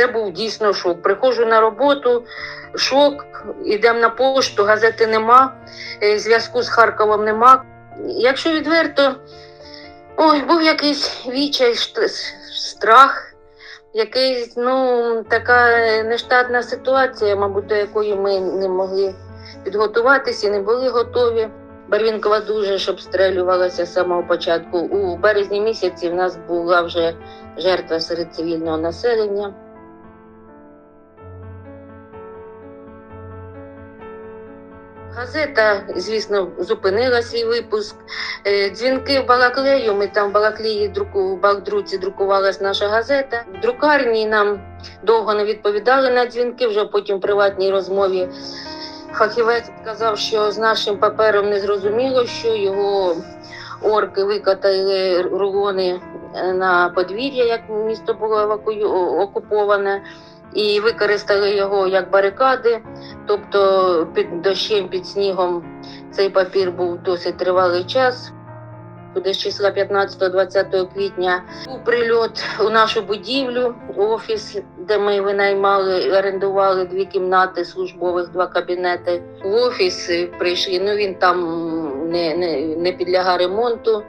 це був дійсно шок. Приходжу на роботу, шок, йдемо на пошту, газети нема, е, зв'язку з Харковом нема. Якщо відверто, ой, був якийсь відчай, шт- страх. Якийсь, ну, така нештатна ситуація, мабуть, до якої ми не могли підготуватися і не були готові. Барвінкова дуже ж обстрелювалася з самого початку. У березні місяці в нас була вже жертва серед цивільного населення. Газета, звісно, зупинила свій випуск. Е, Дзвінки в Балаклею. Ми там в Балаклеї друку, в Балдруці друкувалась наша газета. В друкарні нам довго не відповідали на дзвінки. Вже потім в приватній розмові фахівець сказав, що з нашим папером не зрозуміло, що його орки викатали рулони на подвір'я, як місто було евакую... окуповане, і використали його як барикади. Тобто під дощем, під снігом цей папір був досить тривалий час. Десь числа 15-20 квітня був прильот у нашу будівлю, офіс, де ми винаймали, орендували дві кімнати службових, два кабінети. В офіс прийшли. Ну він там не, не, не підлягає ремонту.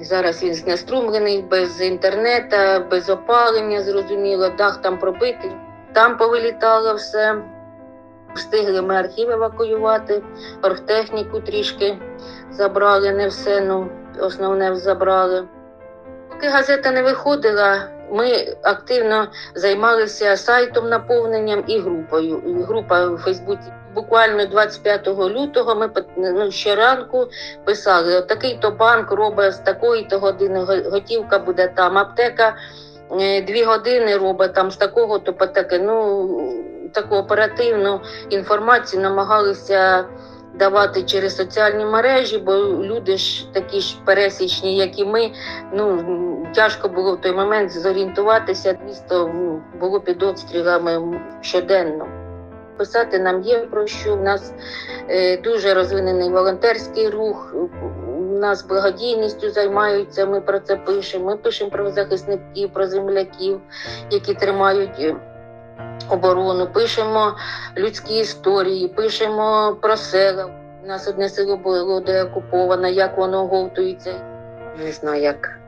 Зараз він знеструмлений, без інтернету, без опалення, зрозуміло, дах там пробитий, там повилітало все. Встигли ми архів евакуювати, оргтехніку трішки забрали, не все, ну основне забрали. Поки газета не виходила, ми активно займалися сайтом наповненням і групою. Група у Фейсбуці. Буквально 25 лютого ми ну, щоранку писали: отакий то банк робить з такої то години, готівка буде там, аптека е, дві години робить там з такого то по таке. Ну таку оперативну інформацію намагалися давати через соціальні мережі, бо люди ж такі ж пересічні, як і ми. Ну тяжко було в той момент зорієнтуватися. Місто було під обстрілами щоденно. Писати нам є про що. У нас е, дуже розвинений волонтерський рух. У нас благодійністю займаються. Ми про це пишемо. Ми пишемо про захисників, про земляків, які тримають. е, Оборону, пишемо людські історії, пишемо про села. У нас одне село було деокуповане, як воно оговтується. Не знаю, як,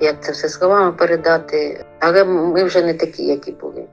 як це все словами передати, але ми вже не такі, які були.